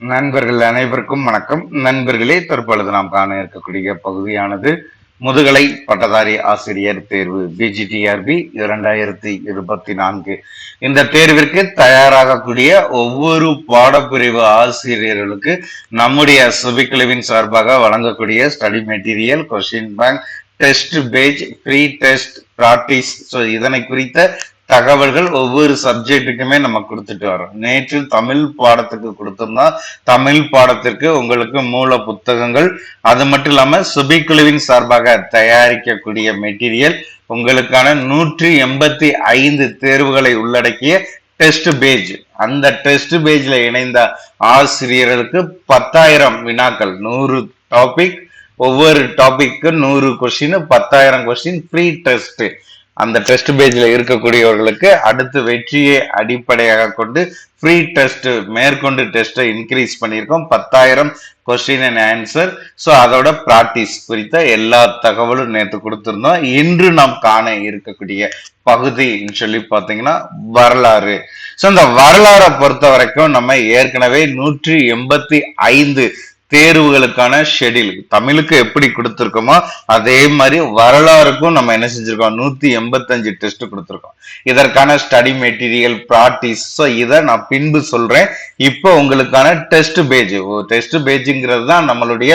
நண்பர்கள் அனைவருக்கும் வணக்கம். நண்பர்களே தற்பொழுது நாம் காண இருக்கக்கூடிய பகுதியானது முதுகலை பட்டதாரி ஆசிரியர் தேர்வு பிஜிடிஆர்பி இரண்டாயிரத்தி இருபத்தி நான்கு. இந்த தேர்விற்கு தயாராகக்கூடிய ஒவ்வொரு பாடப்பிரிவு ஆசிரியர்களுக்கு நம்முடைய சுபிக்குழுவின் சார்பாக வழங்கக்கூடிய study material question bank test page free test practice so இதனை குறித்த தகவல்கள் ஒவ்வொரு சப்ஜெக்ட்டுக்குமே நம்ம கொடுத்துட்டு வரோம் நேற்று தமிழ் பாடத்துக்கு கொடுத்திருந்தோம் தமிழ் பாடத்திற்கு உங்களுக்கு மூல புத்தகங்கள் அது மட்டும் இல்லாமல் சுபிக்குழுவின் சார்பாக தயாரிக்கக்கூடிய மெட்டீரியல் உங்களுக்கான நூற்றி எண்பத்தி ஐந்து தேர்வுகளை உள்ளடக்கிய டெஸ்ட் பேஜ் அந்த டெஸ்ட் பேஜில் இணைந்த ஆசிரியர்களுக்கு பத்தாயிரம் வினாக்கள் நூறு டாபிக் ஒவ்வொரு டாபிக்கு நூறு கொஸ்டின் பத்தாயிரம் கொஸ்டின் ஃப்ரீ டெஸ்ட் அந்த டெஸ்ட் பேஜில் இருக்கக்கூடியவர்களுக்கு அடுத்து வெற்றியை அடிப்படையாக கொண்டு ஃப்ரீ டெஸ்ட் மேற்கொண்டு டெஸ்ட்டை இன்க்ரீஸ் பண்ணியிருக்கோம். பத்தாயிரம் கொஸ்டின் அண்ட் ஆன்சர் ஸோ அதோட ப்ராக்டிஸ் குறித்த எல்லா தகவலும் நேற்று கொடுத்துருந்தோம். இன்று நாம் காண இருக்கக்கூடிய பகுதின்னு சொல்லி பார்த்தீங்கன்னா வரலாறு. ஸோ இந்த வரலாறை பொறுத்த வரைக்கும் நம்ம ஏற்கனவே நூற்றி எண்பத்தி ஐந்து தேர்வுகளுக்கான ஷெடியூல் தமிழுக்கு எப்படி கொடுத்துருக்கோமோ அதே மாதிரி வரலாறுக்கும் நம்ம என்ன செஞ்சிருக்கோம்? நூத்தி எண்பத்தஞ்சு டெஸ்ட் கொடுத்துருக்கோம். இதற்கான ஸ்டடி மெட்டீரியல் ப்ராக்டிஸ் ஸோ இதை நான் பின்பு சொல்றேன். இப்போ உங்களுக்கான டெஸ்ட் பேஜ் டெஸ்ட் பேஜுங்கிறது தான் நம்மளுடைய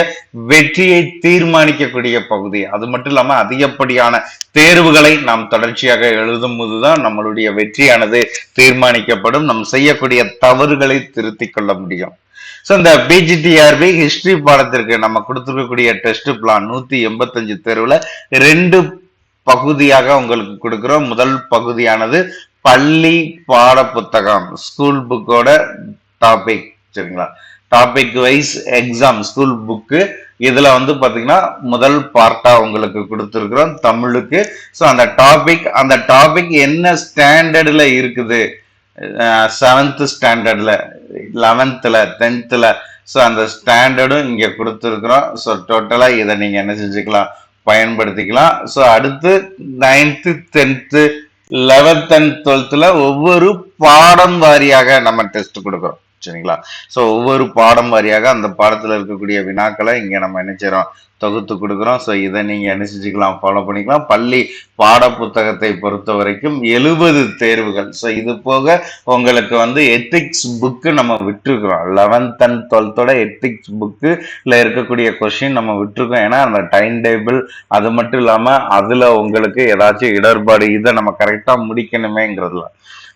வெற்றியை தீர்மானிக்கக்கூடிய பகுதி. அது மட்டும் இல்லாம அதிகப்படியான தேர்வுகளை நாம் தொடர்ச்சியாக எழுதும் போதுதான் நம்மளுடைய வெற்றியானது தீர்மானிக்கப்படும். நம் செய்யக்கூடிய தவறுகளை திருத்திக் கொள்ள முடியும். ஸோ இந்த பிஜிடிஆர்பி ஹிஸ்டரி பாடத்திற்கு நம்ம கொடுத்துருக்கக்கூடிய டெஸ்ட் பிளான் நூற்றி எண்பத்தஞ்சு தேர்வில் ரெண்டு பகுதியாக உங்களுக்கு கொடுக்குறோம். முதல் பகுதியானது பள்ளி பாட புத்தகம் ஸ்கூல் புக்கோட டாபிக் சரிங்களா? Topic wise exam school book இதில் வந்து பார்த்தீங்கன்னா முதல் பார்ட்டாக உங்களுக்கு கொடுத்துருக்குறோம் தமிழுக்கு. ஸோ அந்த டாபிக் அந்த டாபிக் என்ன ஸ்டாண்டர்டில் இருக்குது? செவன்த்து ஸ்டாண்டர்டில் லெவன்த்தில் டென்த்தில் ஸோ அந்த ஸ்டாண்டர்டும் இங்கே கொடுத்துருக்குறோம். ஸோ டோட்டலாக இதை நீங்கள் என்ன செஞ்சுக்கலாம்? பயன்படுத்திக்கலாம். ஸோ அடுத்து நைன்த்து டென்த்து லெவன்த் அண்ட் டுவெல்த்தில் ஒவ்வொரு பாடம் வாரியாக நம்ம டெஸ்ட் கொடுக்குறோம். சரிங்களா? ஸோ ஒவ்வொரு பாடம் வாரியாக அந்த பாடத்தில் இருக்கக்கூடிய வினாக்களை இங்கே நம்ம என்ன தொகுத்து கொடுக்குறோம். ஸோ இதை நீங்கள் அனுசரிச்சுக்கலாம் ஃபாலோ பண்ணிக்கலாம். பள்ளி பாட புத்தகத்தை பொறுத்த வரைக்கும் எழுபது தேர்வுகள். ஸோ இது போக உங்களுக்கு வந்து எத்திக்ஸ் புக்கு நம்ம விட்டுருக்குறோம். லெவன்த் அண்ட் டுவெல்த்தோட எத்திக்ஸ் புக்குல இருக்கக்கூடிய கொஷின் நம்ம விட்டுருக்கோம். ஏன்னா அந்த டைம் டேபிள் அது மட்டும் இல்லாமல் அதில் உங்களுக்கு ஏதாச்சும் இடர்பாடு இதை நம்ம கரெக்டாக முடிக்கணுமேங்கிறதுல.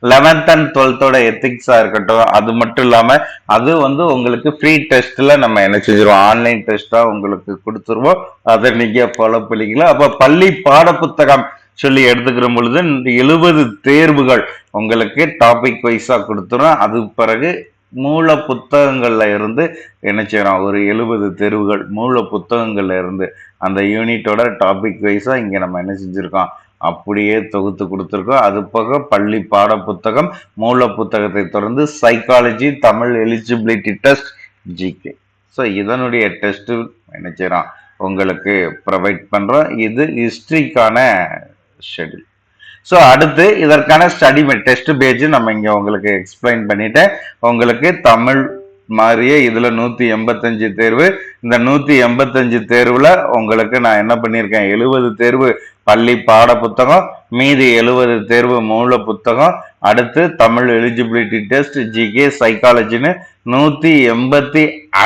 லெவன்த் அண்ட் டுவெல்த்தோட எத்திக்ஸா இருக்கட்டும் அது மட்டும் இல்லாம அது வந்து உங்களுக்கு ஃப்ரீ டெஸ்ட்ல நம்ம என்ன செஞ்சிருவோம்? ஆன்லைன் டெஸ்டா உங்களுக்கு கொடுத்துருவோம். அதை நீங்க ஃபாலோ பண்ணிக்கலாம் அப்ப பள்ளி பாட புத்தகம் சொல்லி எடுத்துக்கிற பொழுது இந்த எழுபது தேர்வுகள் உங்களுக்கு டாபிக் வைஸா கொடுத்துரும். அது பிறகு மூல புத்தகங்கள்ல இருந்து என்ன செய்யறோம் ஒரு எழுபது தேர்வுகள் மூல புத்தகங்கள்ல இருந்து அந்த யூனிட்டோட டாபிக் வைஸா இங்க நம்ம என்ன செஞ்சிருக்கோம்? அப்படியே தொகுத்து கொடுத்துருக்கோம். அது போக பள்ளி பாட புத்தகம் மூல புத்தகத்தை தொடர்ந்து psychology Tamil eligibility test GK so இதனுடைய டெஸ்ட்டு என்ன செய்யறோம் உங்களுக்கு ப்ரொவைட் பண்ணுறோம் இது ஹிஸ்ட்ரிக்கான ஷெடியூல் ஸோ அடுத்து இதற்கான ஸ்டடி டெஸ்ட் பேஜ் நம்ம இங்கே உங்களுக்கு எக்ஸ்பிளைன் பண்ணிவிட்டு உங்களுக்கு தமிழ் மாதிரியே இதுல நூத்தி எண்பத்தஞ்சு தேர்வு. இந்த நூத்தி எண்பத்தஞ்சு தேர்வுல உங்களுக்கு நான் என்ன பண்ணியிருக்கேன்? எழுபது தேர்வு பள்ளி பாட புத்தகம் மீதி எழுபது தேர்வு மூல புத்தகம் அடுத்து தமிழ் எலிஜிபிலிட்டி டெஸ்ட் ஜிகே சைக்காலஜின்னு நூற்றி எண்பத்தி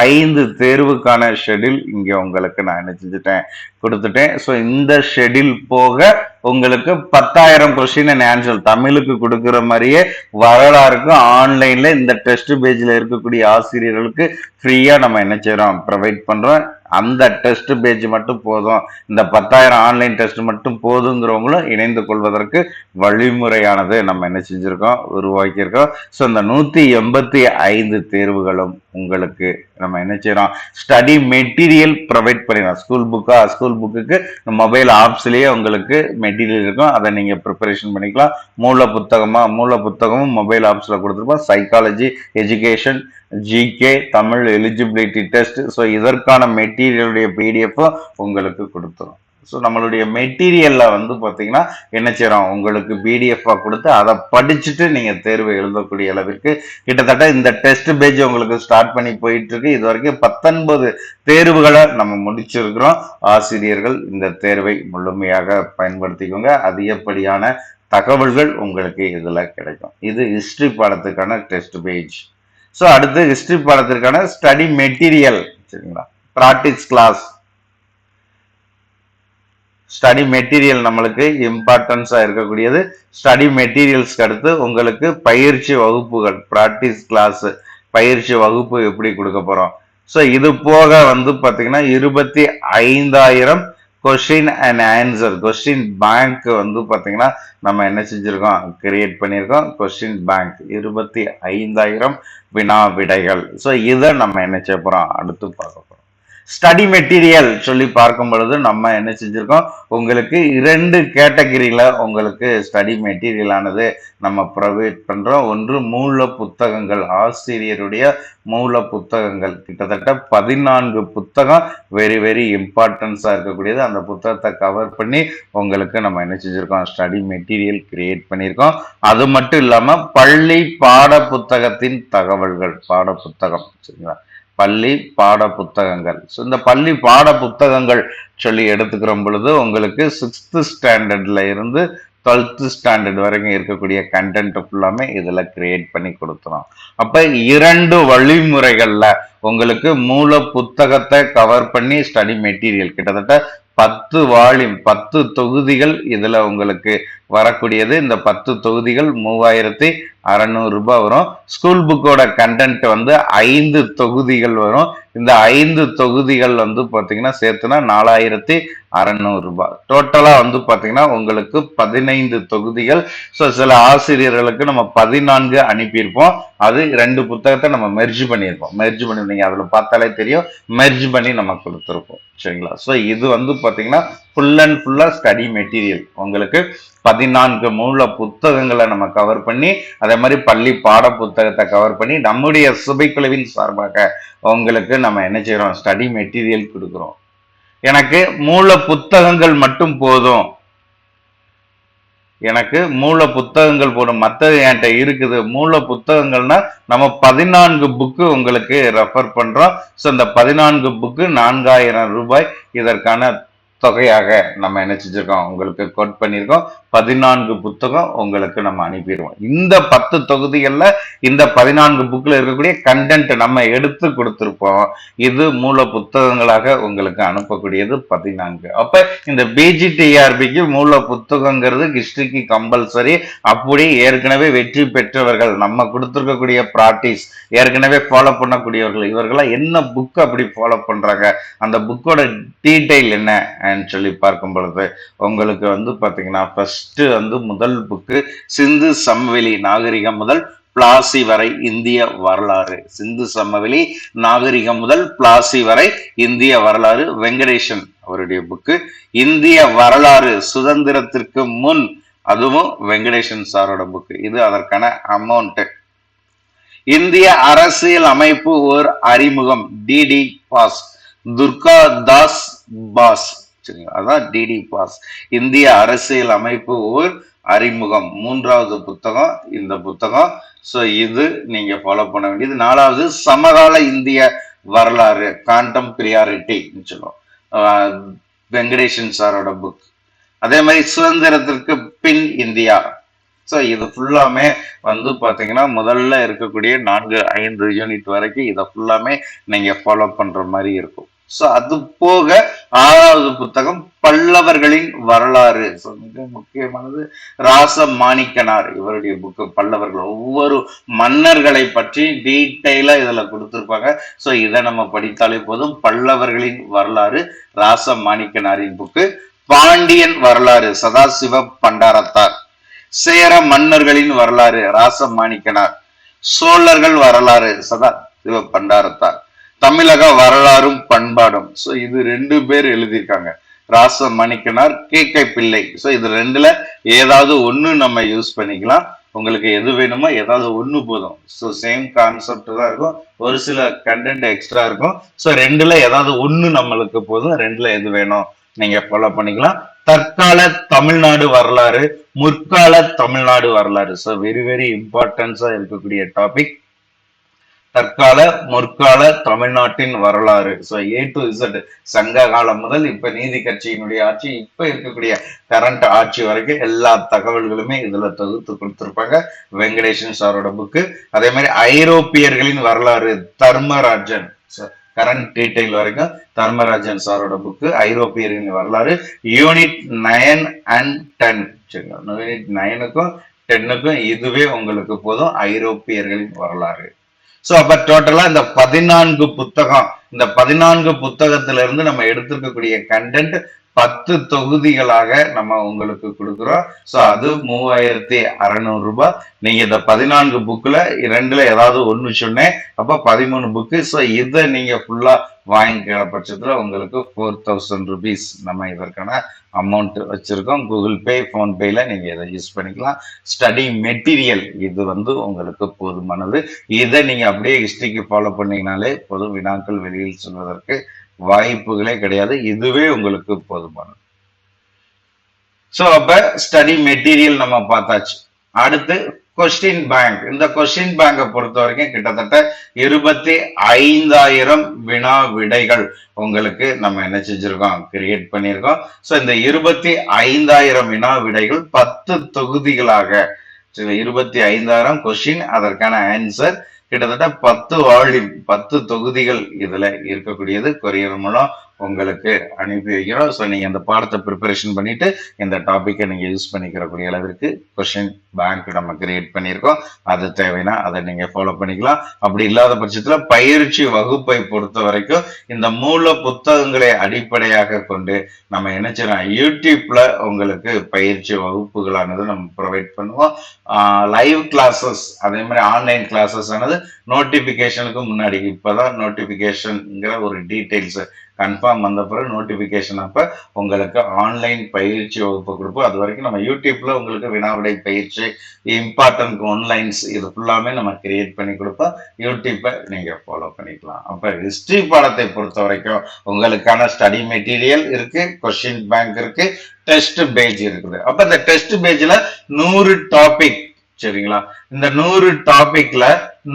ஐந்து தேர்வுக்கான ஷெடியூல் இங்கே உங்களுக்கு நான் என்ன செஞ்சுட்டேன் கொடுத்துட்டேன். ஸோ இந்த ஷெடியூல் போக உங்களுக்கு பத்தாயிரம் கொஸ்டின் அண்ட் ஆன்சர் தமிழுக்கு கொடுக்குற மாதிரியே வரலாறுக்கு ஆன்லைனில் இந்த டெஸ்ட் பேஜில் இருக்கக்கூடிய ஆசிரியர்களுக்கு ஃப்ரீயாக நம்ம என்ன செய்கிறோம் ப்ரொவைட் பண்ணுறோம் அந்த டெஸ்ட் பேஜ் மட்டும் போதும். இந்த பத்தாயிரம் ஆன்லைன் டெஸ்ட் மட்டும் போதுங்கிறவங்களும் இணைந்து கொள்வதற்கு வழிமுறையானது நம்ம என்ன செஞ்சுருக்கோம் உருவாக்கியிருக்கோம். ஸோ இந்த நூற்றி எண்பத்தி ஐந்து தேர்வுகளும் உங்களுக்கு நம்ம என்ன செய்யறோம்? ஸ்டடி மெட்டீரியல் ப்ரொவைட் பண்ணிடலாம். ஸ்கூல் புக்கா ஸ்கூல் புக்குக்கு மொபைல் ஆப்ஸ்லயே உங்களுக்கு மெட்டீரியல் இருக்கும். அதை நீங்க ப்ரிப்பரேஷன் பண்ணிக்கலாம். மூல புத்தகமா மூல புத்தகமும் மொபைல் ஆப்ஸ்ல கொடுத்துருப்போம். Psychology education GK Tamil eligibility test so இதற்கான மெட்டீரியலுடைய பிடிஎஃப்பும் உங்களுக்கு கொடுத்துரும். ஸோ நம்மளுடைய மெட்டீரியல்ல வந்து பார்த்தீங்கன்னா என்ன செய்கிறோம் உங்களுக்கு பிடிஎஃபாக கொடுத்து அதை படிச்சுட்டு நீங்க தேர்வு எழுதக்கூடிய அளவிற்கு கிட்டத்தட்ட இந்த டெஸ்ட் பேஜ் உங்களுக்கு ஸ்டார்ட் பண்ணி போயிட்டு இருக்கு இது வரைக்கும் பத்தொன்பது தேர்வுகளை நம்ம முடிச்சிருக்கிறோம். ஆசிரியர்கள் இந்த தேர்வை முழுமையாக பயன்படுத்திக்கோங்க. அதிகப்படியான தகவல்கள் உங்களுக்கு இதில் கிடைக்கும். இது ஹிஸ்ட்ரி பாடத்துக்கான டெஸ்ட் பேஜ் ஸோ அடுத்து ஹிஸ்ட்ரி பாடத்திற்கான ஸ்டடி மெட்டீரியல் சரிங்களா? ப்ராக்டிஸ் கிளாஸ் ஸ்டடி மெட்டீரியல் நம்மளுக்கு இம்பார்ட்டன்ஸாக இருக்கக்கூடியது. ஸ்டடி மெட்டீரியல்ஸ்க்கு அடுத்து உங்களுக்கு பயிற்சி வகுப்புகள் ப்ராக்டிஸ் கிளாஸு பயிற்சி வகுப்பு எப்படி கொடுக்க போகிறோம் ஸோ இது போக வந்து பார்த்தீங்கன்னா இருபத்தி ஐந்தாயிரம் question and answer question bank வந்து பார்த்தீங்கன்னா நம்ம என்ன செஞ்சுருக்கோம்? கிரியேட் பண்ணியிருக்கோம். கொஸ்டின் பேங்க் இருபத்தி ஐந்தாயிரம் வினா விடைகள். ஸோ இதை நம்ம என்ன செய்ய போகிறோம் அடுத்து பார்க்க ஸ்டடி மெட்டீரியல் சொல்லி பார்க்கும் பொழுது நம்ம என்ன செஞ்சுருக்கோம்? உங்களுக்கு இரண்டு கேட்டகிரியில் உங்களுக்கு ஸ்டடி மெட்டீரியலானது நம்ம ப்ரொவைட் பண்ணுறோம் ஒன்று மூல புத்தகங்கள் ஆசிரியருடைய மூல புத்தகங்கள். கிட்டத்தட்ட பதினான்கு புத்தகம் வெரி வெரி இம்பார்ட்டன்ஸாக இருக்கக்கூடியது. அந்த புத்தகத்தை கவர் பண்ணி உங்களுக்கு நம்ம என்ன செஞ்சுருக்கோம்? ஸ்டடி மெட்டீரியல் கிரியேட் பண்ணியிருக்கோம் அது மட்டும் இல்லாமல் பள்ளி பாட புத்தகத்தின் தகவல்கள் பாட புத்தகம் சரிங்களா? பள்ளி பாட புத்தகங்கள் ஸோ இந்த பள்ளி பாட புத்தகங்கள் சொல்லி எடுத்துக்கிற பொழுது உங்களுக்கு சிக்ஸ்த்து ஸ்டாண்டர்ட்ல இருந்து டுவெல்த்து ஸ்டாண்டர்ட் வரைக்கும் இருக்கக்கூடிய கண்டென்ட் ஃபுல்லாமே இதில் கிரியேட் பண்ணி கொடுத்துரும் அப்போ இரண்டு வழிமுறைகளில் உங்களுக்கு மூல புத்தகத்தை கவர் பண்ணி ஸ்டடி மெட்டீரியல் கிட்டத்தட்ட பத்து வால்யூம் பத்து தொகுதிகள் இதில் உங்களுக்கு வரக்கூடியது. இந்த பத்து தொகுதிகள் மூவாயிரத்தி அறநூறு ரூபாய் வரும். ஸ்கூல் புக்கோட கண்டென்ட் வந்து ஐந்து தொகுதிகள் வரும். இந்த ஐந்து தொகுதிகள் வந்து பார்த்தீங்கன்னா சேர்த்துனா நாலாயிரத்தி அறநூறு ரூபாய். டோட்டலாக வந்து பார்த்தீங்கன்னா உங்களுக்கு பதினைந்து தொகுதிகள். ஸோ சில ஆசிரியர்களுக்கு நம்ம பதினான்கு அனுப்பியிருப்போம். அது ரெண்டு புத்தகத்தை நம்ம மெர்ஜ் பண்ணியிருப்போம். மெர்ஜ் பண்ணி நீங்கள் அதில் பார்த்தாலே தெரியும். மெர்ஜ் பண்ணி நம்ம கொடுத்துருப்போம். சரிங்களா? ஸோ இது வந்து பார்த்தீங்கன்னா ஃபுல் அண்ட் ஃபுல்லாக ஸ்டடி மெட்டீரியல் உங்களுக்கு பதினான்கு மூல புத்தகங்களை நம்ம கவர் பண்ணி அதே மாதிரி பள்ளி பாட புத்தகத்தை கவர் பண்ணி நம்முடைய சுபைக்குழுவின் சார்பாக உங்களுக்கு நம்ம என்ன செய்யறோம்? ஸ்டடி மெட்டீரியல் கொடுக்குறோம். எனக்கு மூல புத்தகங்கள் மட்டும் போதும். எனக்கு மூல புத்தகங்கள் போடும் மற்றது என்கிட்ட இருக்குது. மூல புத்தகங்கள்னா நம்ம பதினான்கு புக்கு உங்களுக்கு ரெஃபர் பண்றோம். ஸோ இந்த பதினான்கு புக்கு நான்காயிரம் ரூபாய் இதற்கான தொகையாக நம்ம என்ன உங்களுக்கு கோட் பண்ணியிருக்கோம். பதினான்கு புத்தகம் உங்களுக்கு நம்ம அனுப்பிடுவோம். இந்த பத்து தொகுதிகளில் இந்த பதினான்கு புக்கில் இருக்கக்கூடிய கண்டென்ட் நம்ம எடுத்து கொடுத்துருப்போம். இது மூல புத்தகங்களாக உங்களுக்கு அனுப்பக்கூடியது பதினான்கு. அப்போ இந்த பிஜிடிஆர்பிக்கு மூல புத்தகங்கிறது ஹிஸ்ட்ரிக்கு கம்பல்சரி அப்படி ஏற்கனவே வெற்றி பெற்றவர்கள் நம்ம கொடுத்துருக்கக்கூடிய ப்ராக்டிஸ் ஏற்கனவே ஃபாலோ பண்ணக்கூடியவர்கள் இவர்களாம் என்ன புக் அப்படி ஃபாலோ பண்ணுறாங்க அந்த புக்கோட டீட்டெயில் என்ன? சொல்லி பார்க்கும் பொழுது உங்களுக்கு வந்து பாத்தீங்கன்னா ஃபர்ஸ்ட் வந்து முதல் புக்கு சிந்து சமவெளி நாகரிகம் முதல் பிளாசி வரை இந்திய வரலாறு. சிந்து சமவெளி நாகரிகம் முதல் பிளாசி வரை இந்திய வரலாறு வெங்கடேசன் அவருடைய புக்கு இந்திய வரலாறு சுதந்திரத்திற்கு முன் அதுவும் வெங்கடேசன் சாரோட புக்கு இது அதற்கான அமௌண்ட் இந்திய அரசியல் அமைப்பு ஓர் அறிமுகம். டிடி பாஸ் துர்கா தாஸ் பாஸ். சரிங்களா அதான் டிடி பாஸ் இந்திய அரசியல் அமைப்பு ஓர் அறிமுகம். மூன்றாவது புத்தகம் இந்த புத்தகம். ஸோ இது நீங்கள் ஃபாலோ பண்ண வேண்டியது. நாலாவது சமகால இந்திய வரலாறு கான்டம்பிரியாரிட்டின்னு சொல்லுவோம். வெங்கடேஷன் சாரோட புக் அதே மாதிரி சுதந்திரத்திற்கு பின் இந்தியா. ஸோ இது ஃபுல்லாமே வந்து பார்த்தீங்கன்னா முதல்ல இருக்கக்கூடிய நான்கு ஐந்து யூனிட் வரைக்கும் இதை ஃபுல்லாமே நீங்கள் ஃபாலோ பண்ணுற மாதிரி இருக்கும். ஸோ அது போக ஆறாவது புத்தகம் பல்லவர்களின் வரலாறு. ஸோ மிக முக்கியமானது ராச மாணிக்கனார் இவருடைய புக்கு பல்லவர்கள் ஒவ்வொரு மன்னர்களை பற்றி டீட்டெயிலாக இதில் கொடுத்துருப்பாங்க. ஸோ இதை நம்ம படித்தாலே போதும். பல்லவர்களின் வரலாறு ராச மாணிக்கனாரின் புக்கு பாண்டியன் வரலாறு சதாசிவ பண்டாரத்தார். சேர மன்னர்களின் வரலாறு ராச மாணிக்கனார் சோழர்கள் வரலாறு சதா சிவ பண்டாரத்தார். தமிழக வரலாறும் பண்பாடும். ஸோ இது ரெண்டு பேர் எழுதியிருக்காங்க. Rasa Manickanar K. K. Pillai. So இது ரெண்டுல ஏதாவது ஒன்று நம்ம யூஸ் பண்ணிக்கலாம். உங்களுக்கு எது வேணுமோ ஏதாவது ஒன்று போதும். ஸோ சேம் கான்செப்ட் தான் இருக்கும். ஒரு சில கண்டென்ட் எக்ஸ்ட்ரா இருக்கும். ஸோ ரெண்டுல ஏதாவது ஒன்று நம்மளுக்கு போதும். ரெண்டுல எது வேணும் நீங்க ஃபாலோ பண்ணிக்கலாம். தற்கால தமிழ்நாடு வரலாறு முற்கால தமிழ்நாடு வரலாறு. ஸோ வெரி வெரி இம்பார்ட்டன்ஸா இருக்கக்கூடிய டாபிக் தற்கால முற்கால தமிழ்நாட்டின் வரலாறு. ஸோ ஏ டு இசட் சங்க காலம் முதல் இப்ப நீதி கட்சியினுடைய ஆட்சி இப்ப இருக்கக்கூடிய கரண்ட் ஆட்சி வரைக்கும் எல்லா தகவல்களுமே இதுல தொகுத்து கொடுத்திருப்பாங்க. வெங்கடேசன் சாரோட புக்கு அதே மாதிரி ஐரோப்பியர்களின் வரலாறு தர்மராஜன். கரண்ட் டீட்டெயில் வரைக்கும் தர்மராஜன் சாரோட புக்கு ஐரோப்பியர்களின் வரலாறு யூனிட் நயன் அண்ட் டென் சரிங்களா? யூனிட் நயனுக்கும் டென்னுக்கும் இதுவே உங்களுக்கு போதும் ஐரோப்பியர்களின் வரலாறு. சோ அப்ப டோட்டலா இந்த பதினான்கு புத்தகம் இந்த பதினான்கு புத்தகத்திலிருந்து நம்ம எடுத்திருக்கக்கூடிய கண்டென்ட் பத்து தொகுதிகளாக நம்ம உங்களுக்கு கொடுக்குறோம். ஸோ அது மூவாயிரத்தி அறநூறு ரூபாய். நீங்க இந்த பதினான்கு புக்கில் ரெண்டுல ஏதாவது ஒன்று சொன்னேன். அப்போ பதிமூணு புக்கு ஸோ இதை நீங்க ஃபுல்லா வாங்கிக்கிற பட்சத்தில் உங்களுக்கு ஃபோர் தௌசண்ட் ருபீஸ் நம்ம இதற்கான அமௌண்ட் வச்சுருக்கோம். கூகுள் பே ஃபோன்பேயில் நீங்கள் இதை யூஸ் பண்ணிக்கலாம். ஸ்டடி மெட்டீரியல் இது வந்து உங்களுக்கு போதுமானது. இதை நீங்கள் அப்படியே ஹிஸ்ட்ரிக்கு ஃபாலோ பண்ணிங்கனாலே பொது வினாக்கள் வெளியில் சொல்வதற்கு வாய்ப்புகளே கிடையாது. இதுவே உங்களுக்கு போதுமானது. ஸோ அப்ப ஸ்டடி மெட்டீரியல் நம்ம பார்த்தாச்சு. அடுத்து கொஸ்டின் பேங்க் இந்த கொஸ்டின் பேங்கை பொறுத்த வரைக்கும் கிட்டத்தட்ட இருபத்தி ஐந்தாயிரம் வினா விடைகள் உங்களுக்கு நம்ம என்ன செஞ்சிருக்கோம்? கிரியேட் பண்ணியிருக்கோம். ஸோ இந்த இருபத்தி ஐந்தாயிரம் வினா விடைகள் பத்து தொகுதிகளாக இருபத்தி ஐந்தாயிரம் கொஸ்டின் அதற்கான ஆன்சர் கிட்டத்தட்ட பத்து வால்யூம் பத்து தொகுதிகள் இதுல இருக்கக்கூடியது. கொரியர் மூலம் உங்களுக்கு அனுப்பி வைக்கிறோம் ஸோ நீங்கள் இந்த பாடத்தை ப்ரிப்பரேஷன் பண்ணிட்டு இந்த டாப்பிக்கை நீங்கள் யூஸ் பண்ணிக்கிறக்கூடிய அளவிற்கு கொஷின் பேங்க் நம்ம கிரியேட் பண்ணியிருக்கோம். அது தேவைன்னா அதை நீங்கள் ஃபாலோ பண்ணிக்கலாம். அப்படி இல்லாத பட்சத்தில் பயிற்சி வகுப்பை பொறுத்த வரைக்கும் இந்த மூல புத்தகங்களை அடிப்படையாக கொண்டு நம்ம என்ன செய்யறோம் யூடியூப்ல உங்களுக்கு பயிற்சி வகுப்புகளானது நம்ம ப்ரொவைட் பண்ணுவோம். லைவ் கிளாஸஸ் அதே மாதிரி ஆன்லைன் கிளாஸஸ் ஆனது நோட்டிபிகேஷனுக்கு முன்னாடி. இப்பதான் நோட்டிபிகேஷன்ங்கிற ஒரு டீடைல்ஸ் கன்ஃபார்ம் வந்த பிறகு நோட்டிஃபிகேஷன் அப்போ உங்களுக்கு ஆன்லைன் பயிற்சி வகுப்பு கொடுப்போம். அது வரைக்கும் நம்ம யூடியூப்பில் உங்களுக்கு வினாவிடை பயிற்சி இம்பார்ட்டன்ட் ஒன்லைன்ஸ் இது ஃபுல்லாமே நம்ம கிரியேட் பண்ணி கொடுப்போம். யூடியூப்பை நீங்கள் ஃபாலோ பண்ணிக்கலாம். அப்போ ஹிஸ்ட்ரி பாடத்தை பொறுத்த வரைக்கும் உங்களுக்கான ஸ்டடி மெட்டீரியல் இருக்குது கொஷின் பேங்க் இருக்குது டெஸ்ட் பேஜ் இருக்குது. அப்போ இந்த டெஸ்ட் பேஜில் நூறு டாபிக் சரிங்களா? இந்த நூறு டாபிக்ல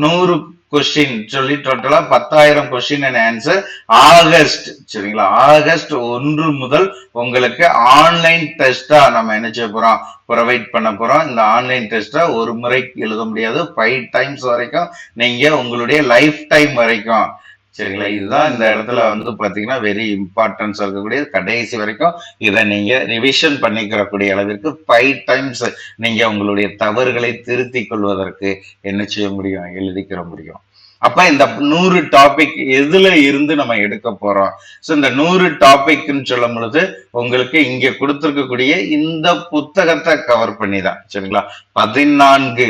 நூறு கொஸ்டின் சொல்லி டோட்டலா பத்தாயிரம் கொஸ்டின் அண்ட் ஆன்சர் ஆகஸ்ட். சரிங்களா? ஆகஸ்ட் ஒன்று முதல் உங்களுக்கு ஆன்லைன் டெஸ்டா நம்ம என்ன செய்ய போறோம்? ப்ரொவைட் பண்ண போறோம். இந்த ஆன்லைன் டெஸ்டா ஒரு முறை எழுத முடியாது. ஃபைவ் டைம்ஸ் வரைக்கும் நீங்க உங்களுடைய லைஃப் டைம் வரைக்கும். சரிங்களா? இதுதான் இந்த இடத்துல வந்து பாத்தீங்கன்னா வெரி இம்பார்ட்டன்ஸ் இருக்கக்கூடிய கடைசி வரைக்கும் இதை நீங்க ரிவிஷன் பண்ணிக்கிறக்கூடிய அளவிற்கு ஃபைவ் டைம்ஸ் நீங்க உங்களுடைய தவறுகளை திருத்திக் கொள்வதற்கு என்ன செய்ய முடியும்? எழுதிக்கிற முடியும். அப்ப இந்த நூறு டாபிக் எதுல இருந்து நம்ம எடுக்க போறோம்? சோ இந்த நூறு டாபிக்னு சொல்லும் பொழுது உங்களுக்கு இங்க கொடுத்துருக்கக்கூடிய இந்த புத்தகத்தை கவர் பண்ணி தான் சரிங்களா? பதினான்கு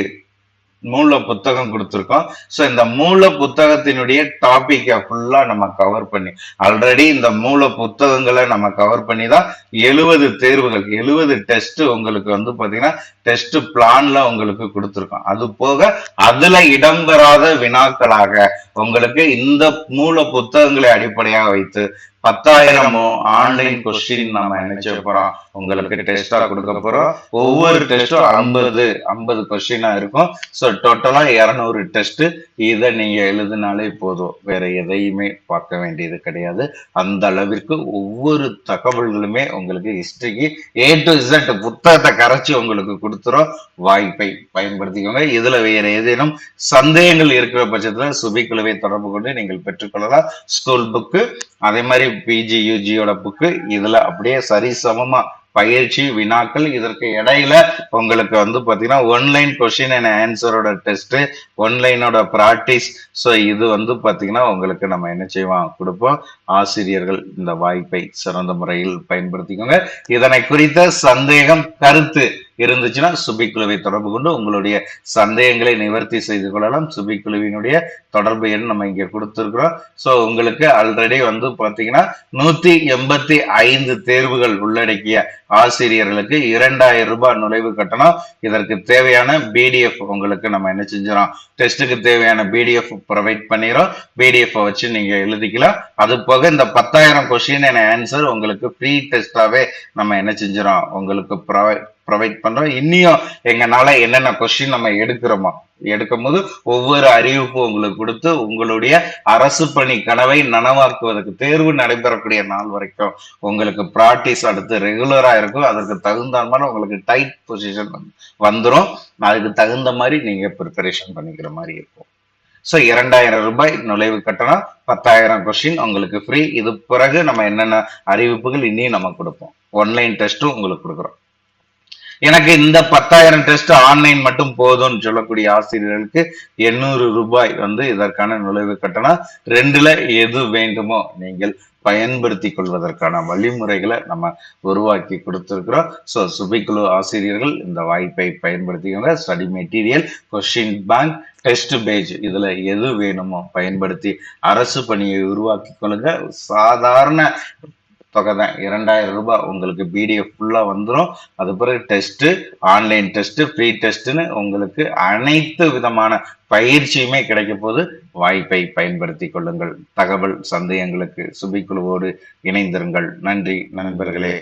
மூல புத்தகம் கொடுத்துருக்கோம். ஸோ இந்த மூல புத்தகத்தினுடைய டாப்பிக்கை ஃபுல்லா நம்ம கவர் பண்ணி ஆல்ரெடி இந்த மூல புத்தகங்களை நம்ம கவர் பண்ணி தான் எழுபது தேர்வுகள் எழுபது டெஸ்ட் உங்களுக்கு வந்து பாத்தீங்கன்னா டெஸ்ட் பிளான்ல உங்களுக்கு கொடுத்துருக்கோம். அது போக அதுல இடம்பெறாத வினாக்களாக உங்களுக்கு இந்த மூல புத்தகங்களை அடிப்படையாக வைத்து பத்தாயிரமோ ஆன்லைன் கொஸ்டின் நம்ம நினைச்ச போறோம்? உங்களுக்கு டெஸ்டா கொடுக்க போறோம். ஒவ்வொரு டெஸ்டும் ஐம்பது ஐம்பது கொஸ்டினா இருக்கும். ஸோ டோட்டலா இரநூறு டெஸ்ட் இதை நீங்க எழுதினாலே போதும். வேற எதையுமே பார்க்க வேண்டியது கிடையாது. அந்த அளவிற்கு ஒவ்வொரு தகவல்களுமே உங்களுக்கு ஹிஸ்டரிக்கு ஏ டு இசட் புத்தகத்தை கரைச்சி உங்களுக்கு கொடுத்துரும். வாய்ப்பை பயன்படுத்திக்கோங்க. இதுல வேற ஏதேனும் சந்தேகங்கள் இருக்கிற பட்சத்துல சுபிக்குழுவை தொடர்பு கொண்டு நீங்கள் பெற்றுக்கொள்ளலாம். ஸ்கூல் புக்கு அதே மாதிரி பிஜி யூஜியோட புக்கு இதுல அப்படியே சரிசமமா பயிற்சி வினாக்கள் இதற்கு இடையில உங்களுக்கு வந்து பாத்தீங்கன்னா ஒன்லைன் கொஸ்டின் அண்ட் ஆன்சரோட டெஸ்ட் ஒன்லைனோட ப்ராக்டிஸ் ஸோ இது வந்து பாத்தீங்கன்னா உங்களுக்கு நம்ம என்ன செய்வோம்? கொடுப்போம். ஆசிரியர்கள் இந்த வாய்ப்பை சிறந்த முறையில் பயன்படுத்திக்கோங்க. இதனை குறித்த சந்தேகம் கருத்து இருந்துச்சுன்னா சுபிக்குழுவை தொடர்பு கொண்டு உங்களுடைய சந்தேகங்களை நிவர்த்தி செய்து கொள்ளலாம். சுபிக்குழுவினுடைய தொடர்பு எண் நம்ம இங்கே கொடுத்துருக்குறோம். ஸோ உங்களுக்கு ஆல்ரெடி வந்து பார்த்தீங்கன்னா நூற்றி எண்பத்தி ஐந்து தேர்வுகள் உள்ளடக்கிய ஆசிரியர்களுக்கு இரண்டாயிரம் ரூபாய் நுழைவு கட்டணம். இதற்கு தேவையான பிடிஎஃப் உங்களுக்கு நம்ம என்ன செஞ்சிடறோம்? டெஸ்ட்டுக்கு தேவையான பிடிஎஃப் ப்ரொவைட் பண்ணிடுறோம். பிடிஎஃப் வச்சு நீங்க எழுதிக்கலாம். அது போக இந்த பத்தாயிரம் கொஸ்டின் ஆன்சர் உங்களுக்கு ஃப்ரீ டெஸ்டாவே நம்ம என்ன செஞ்சிடறோம்? உங்களுக்கு ப்ரொவைட் ப்ரொவைட் பண்றோம். இன்னும் எங்கனால என்னென்ன கொஸ்டின் நம்ம எடுக்கிறோமோ எடுக்கும் போது ஒவ்வொரு அறிவிப்பும் உங்களுக்கு கொடுத்து உங்களுடைய அரசு பணி கனவை நனவாக்குவதற்கு தேர்வு நடைபெறக்கூடிய நாள் வரைக்கும் உங்களுக்கு ப்ராக்டிஸ் அடுத்து ரெகுலரா இருக்கும். அதற்கு தகுந்த மாதிரி உங்களுக்கு டைட் பொசிஷன் வந்துடும் அதுக்கு தகுந்த மாதிரி நீங்க ப்ரிப்பரேஷன் பண்ணிக்கிற மாதிரி இருக்கும். ஸோ இரண்டாயிரம் ரூபாய் நுழைவு கட்டணம் பத்தாயிரம் கொஸ்டின் உங்களுக்கு ஃப்ரீ இது பிறகு நம்ம என்னென்ன அறிவிப்புகள் இனியும் நம்ம கொடுப்போம். ஒன்லைன் டெஸ்ட்டும் உங்களுக்கு கொடுக்குறோம். எனக்கு இந்த பத்தாயிரம் டெஸ்ட் ஆன்லைன் மட்டும் போதும்னு சொல்லக்கூடிய ஆசிரியர்களுக்கு எண்ணூறு ரூபாய் வந்து இதற்கான நுழைவு கட்டணம். ரெண்டுல எது வேண்டுமோ நீங்கள் பயன்படுத்தி கொள்வதற்கான வழிமுறைகளை நம்ம உருவாக்கி கொடுத்துருக்கிறோம். ஸோ சுபிக்குழு ஆசிரியர்கள் இந்த வாய்ப்பை பயன்படுத்திக்கிற study material question bank test page இதில் எது வேணுமோ பயன்படுத்தி அரசு பணியை உருவாக்கி கொள்ளுங்க. சாதாரண தொகை தான். இரண்டாயிரம் ரூபாய் உங்களுக்கு பிடிஎஃப் ஃபுல்லாக வந்துடும் அது பிறகு டெஸ்ட்டு ஆன்லைன் டெஸ்ட்டு ஃப்ரீ டெஸ்ட்னு உங்களுக்கு அனைத்து விதமான பயிற்சியுமே கிடைக்க போது வாய்ப்பை பயன்படுத்தி கொள்ளுங்கள். தகவல் சந்தேகங்களுக்கு சுபிக்குழுவோடு இணைந்திருங்கள். நன்றி நண்பர்களே.